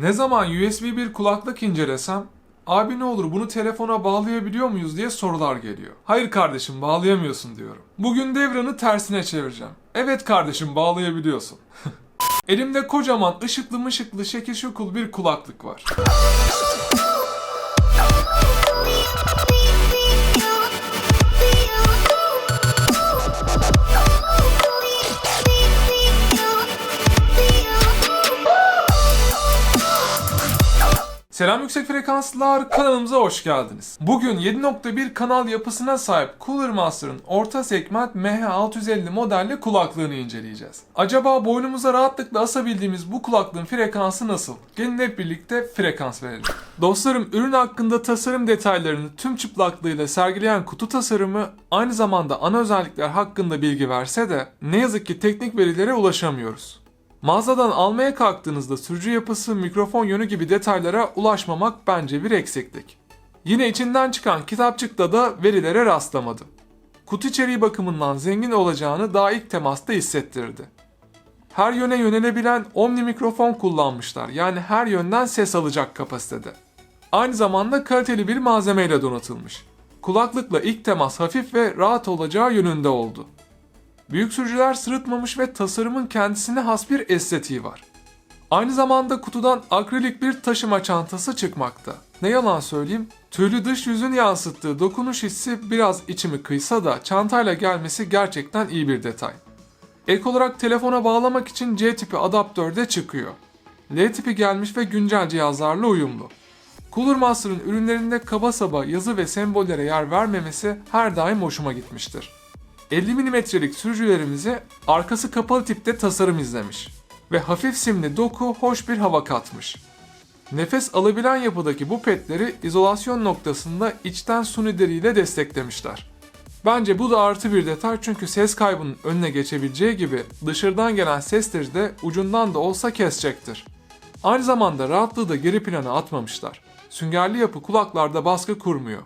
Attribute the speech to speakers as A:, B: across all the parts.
A: Ne zaman USB bir kulaklık incelesem abi ne olur bunu telefona bağlayabiliyor muyuz diye sorular geliyor. Hayır kardeşim bağlayamıyorsun diyorum. Bugün devranı tersine çevireceğim. Evet kardeşim bağlayabiliyorsun. Elimde kocaman ışıklı mışıklı şekil şukul bir kulaklık var. Selam yüksek frekanslılar kanalımıza hoş geldiniz. Bugün 7.1 kanal yapısına sahip Cooler Master'ın orta segment MH650 modelli kulaklığını inceleyeceğiz. Acaba boynumuza rahatlıkla asabildiğimiz bu kulaklığın frekansı nasıl? Gelin hep birlikte frekans verelim. Dostlarım ürün hakkında tasarım detaylarını tüm çıplaklığıyla sergileyen kutu tasarımı aynı zamanda ana özellikler hakkında bilgi verse de ne yazık ki teknik verilere ulaşamıyoruz. Mağazadan almaya kalktığınızda sürücü yapısı, mikrofon yönü gibi detaylara ulaşmamak bence bir eksiklik. Yine içinden çıkan kitapçıkta da verilere rastlamadım. Kutu içeriği bakımından zengin olacağını daha ilk temasta hissettirdi. Her yöne yönelebilen omni mikrofon kullanmışlar. Yani her yönden ses alacak kapasitede. Aynı zamanda kaliteli bir malzemeyle donatılmış. Kulaklıkla ilk temas hafif ve rahat olacağı yönünde oldu. Büyük sürücüler sırıtmamış ve tasarımın kendisine has bir estetiği var. Aynı zamanda kutudan akrilik bir taşıma çantası çıkmakta. Ne yalan söyleyeyim, tüylü dış yüzün yansıttığı dokunuş hissi biraz içimi kıysa da çantayla gelmesi gerçekten iyi bir detay. Ek olarak telefona bağlamak için C tipi adaptör de çıkıyor. L tipi gelmiş ve güncel cihazlarla uyumlu. Cooler Master'ın ürünlerinde kaba saba yazı ve sembollere yer vermemesi her daim hoşuma gitmiştir. 50 mm'lik sürücülerimize arkası kapalı tipte tasarım izlemiş ve hafif simli doku hoş bir hava katmış. Nefes alabilen yapıdaki bu petleri izolasyon noktasında içten suni desteklemişler. Bence bu da artı bir detay çünkü ses kaybının önüne geçebileceği gibi dışarıdan gelen sesleri de ucundan da olsa kesecektir. Aynı zamanda rahatlığı da geri plana atmamışlar. Süngerli yapı kulaklarda baskı kurmuyor.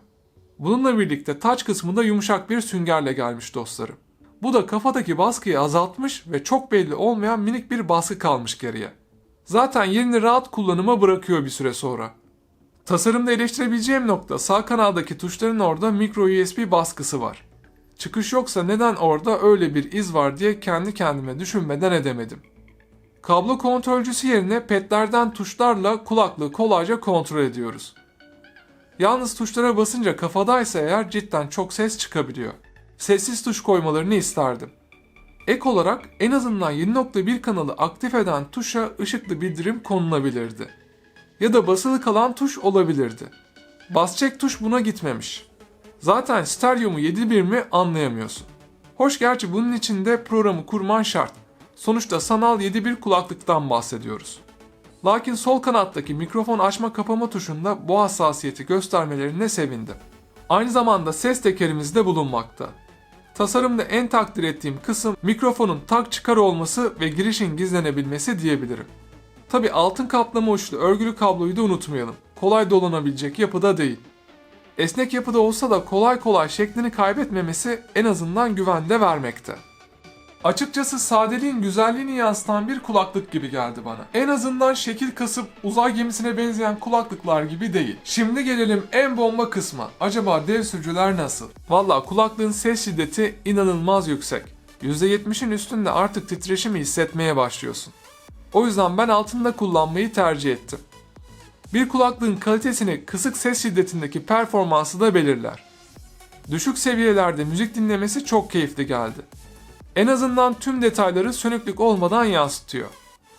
A: Bununla birlikte taç kısmında yumuşak bir süngerle gelmiş dostlarım. Bu da kafadaki baskıyı azaltmış ve çok belli olmayan minik bir baskı kalmış geriye. Zaten yerini rahat kullanıma bırakıyor bir süre sonra. Tasarımda eleştirebileceğim nokta sağ kanaldaki tuşların orada micro USB baskısı var. Çıkış yoksa neden orada öyle bir iz var diye kendi kendime düşünmeden edemedim. Kablo kontrolcüsü yerine petlerden tuşlarla kulaklığı kolayca kontrol ediyoruz. Yalnız tuşlara basınca kafadaysa eğer cidden çok ses çıkabiliyor. Sessiz tuş koymalarını isterdim. Ek olarak en azından 7.1 kanalı aktif eden tuşa ışıklı bildirim konulabilirdi. Ya da basılı kalan tuş olabilirdi. Bas çek tuş buna gitmemiş. Zaten stereo mu 7.1 mi anlayamıyorsun. Hoş gerçi bunun için de programı kurman şart. Sonuçta sanal 7.1 kulaklıktan bahsediyoruz. Lakin sol kanattaki mikrofon açma kapama tuşunda bu hassasiyeti göstermelerine sevindim. Aynı zamanda ses tekerimiz de bulunmakta. Tasarımda en takdir ettiğim kısım mikrofonun tak çıkar olması ve girişin gizlenebilmesi diyebilirim. Tabi altın kaplama uçlu örgülü kabloyu da unutmayalım. Kolay dolanabilecek yapıda değil. Esnek yapıda olsa da kolay kolay şeklini kaybetmemesi en azından güvende vermekte. Açıkçası sadeliğin güzelliğini yansıtan bir kulaklık gibi geldi bana. En azından şekil kasıp uzay gemisine benzeyen kulaklıklar gibi değil. Şimdi gelelim en bomba kısma. Acaba dev sürücüler nasıl? Valla kulaklığın ses şiddeti inanılmaz yüksek. %70'in üstünde artık titreşimi hissetmeye başlıyorsun. O yüzden ben altında kullanmayı tercih ettim. Bir kulaklığın kalitesini kısık ses şiddetindeki performansı da belirler. Düşük seviyelerde müzik dinlemesi çok keyifli geldi. En azından tüm detayları sönüklük olmadan yansıtıyor.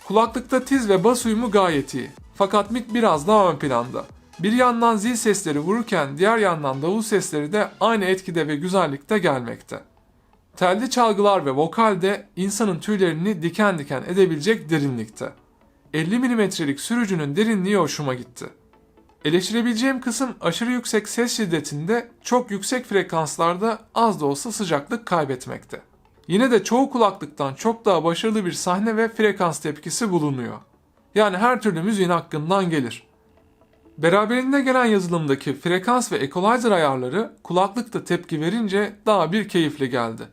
A: Kulaklıkta tiz ve bas uyumu gayet iyi. Fakat mic biraz daha ön planda. Bir yandan zil sesleri vururken diğer yandan davul sesleri de aynı etkide ve güzellikte gelmekte. Telli çalgılar ve vokal de insanın tüylerini diken diken edebilecek derinlikte. 50 mm'lik sürücünün derinliği hoşuma gitti. Eleştirebileceğim kısım aşırı yüksek ses şiddetinde çok yüksek frekanslarda az da olsa sıcaklık kaybetmekte. Yine de çoğu kulaklıktan çok daha başarılı bir sahne ve frekans tepkisi bulunuyor. Yani her türlü müziğin hakkından gelir. Beraberinde gelen yazılımdaki frekans ve equalizer ayarları kulaklıkta tepki verince daha bir keyifli geldi.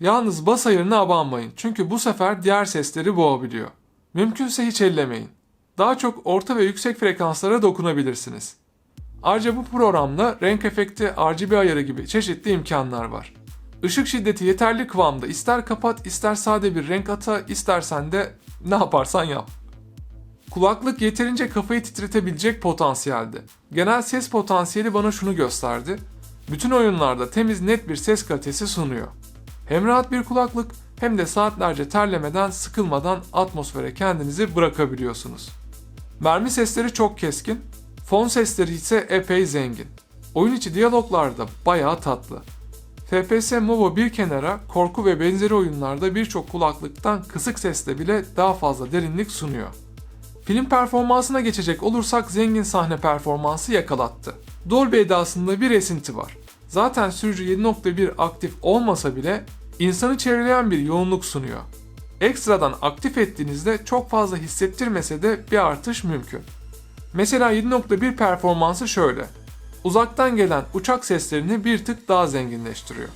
A: Yalnız bas ayarına abanmayın çünkü bu sefer diğer sesleri boğabiliyor. Mümkünse hiç ellemeyin. daha çok orta ve yüksek frekanslara dokunabilirsiniz. Ayrıca bu programda renk efekti, RGB ayarı gibi çeşitli imkanlar var. Işık şiddeti yeterli kıvamda ister kapat ister sade bir renk ata istersen de ne yaparsan yap. Kulaklık yeterince kafayı titretebilecek potansiyelde. Genel ses potansiyeli bana şunu gösterdi. Bütün oyunlarda temiz net bir ses kalitesi sunuyor. Hem rahat bir kulaklık hem de saatlerce terlemeden, sıkılmadan atmosfere kendinizi bırakabiliyorsunuz. Mermi sesleri çok keskin, fon sesleri ise epey zengin. Oyun içi diyaloglar da bayağı tatlı. FPS MOBA bir kenara korku ve benzeri oyunlarda birçok kulaklıktan kısık sesle bile daha fazla derinlik sunuyor. Film performansına geçecek olursak zengin sahne performansı yakalattı. Dolby edasında bir esinti var. Zaten sürücü 7.1 aktif olmasa bile insanı çevreleyen bir yoğunluk sunuyor. Ekstradan aktif ettiğinizde çok fazla hissettirmese de bir artış mümkün. Mesela 7.1 performansı şöyle. Uzaktan gelen uçak seslerini bir tık daha zenginleştiriyor.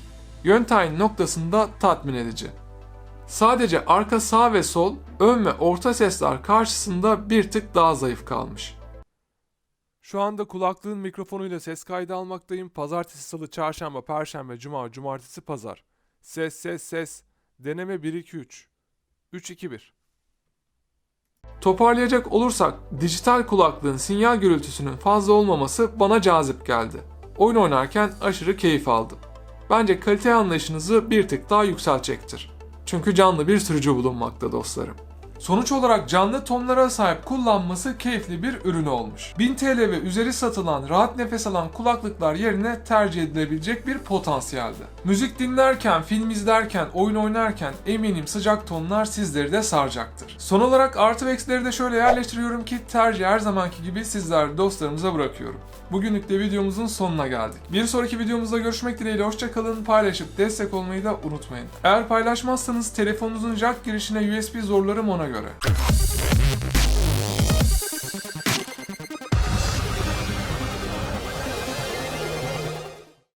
A: Yön tayin noktasında tatmin edici. Sadece arka sağ ve sol, ön ve orta sesler karşısında bir tık daha zayıf kalmış. Şu anda kulaklığın mikrofonuyla ses kaydı almaktayım. Pazartesi, salı, çarşamba, perşembe, cuma, cumartesi, pazar. Ses, ses, ses. Deneme 1-2-3. 3-2-1. Toparlayacak olursak dijital kulaklığın sinyal gürültüsünün fazla olmaması bana cazip geldi. Oyun oynarken aşırı keyif aldım. Bence kalite anlayışınızı bir tık daha yükseltecektir. Çünkü canlı bir sürücü bulunmakta dostlarım. Sonuç olarak canlı tonlara sahip kullanması keyifli bir ürün olmuş. 1000 TL ve üzeri satılan rahat nefes alan kulaklıklar yerine tercih edilebilecek bir potansiyelde. Müzik dinlerken, film izlerken, oyun oynarken eminim sıcak tonlar sizleri de saracaktır. Son olarak artı ve eksileri de şöyle yerleştiriyorum ki tercih her zamanki gibi sizler dostlarımıza bırakıyorum. Bugünlük de videomuzun sonuna geldik. Bir sonraki videomuzda görüşmek dileğiyle hoşçakalın. Paylaşıp destek olmayı da unutmayın. Eğer paylaşmazsanız telefonunuzun jack girişine USB zorlarım ona agora.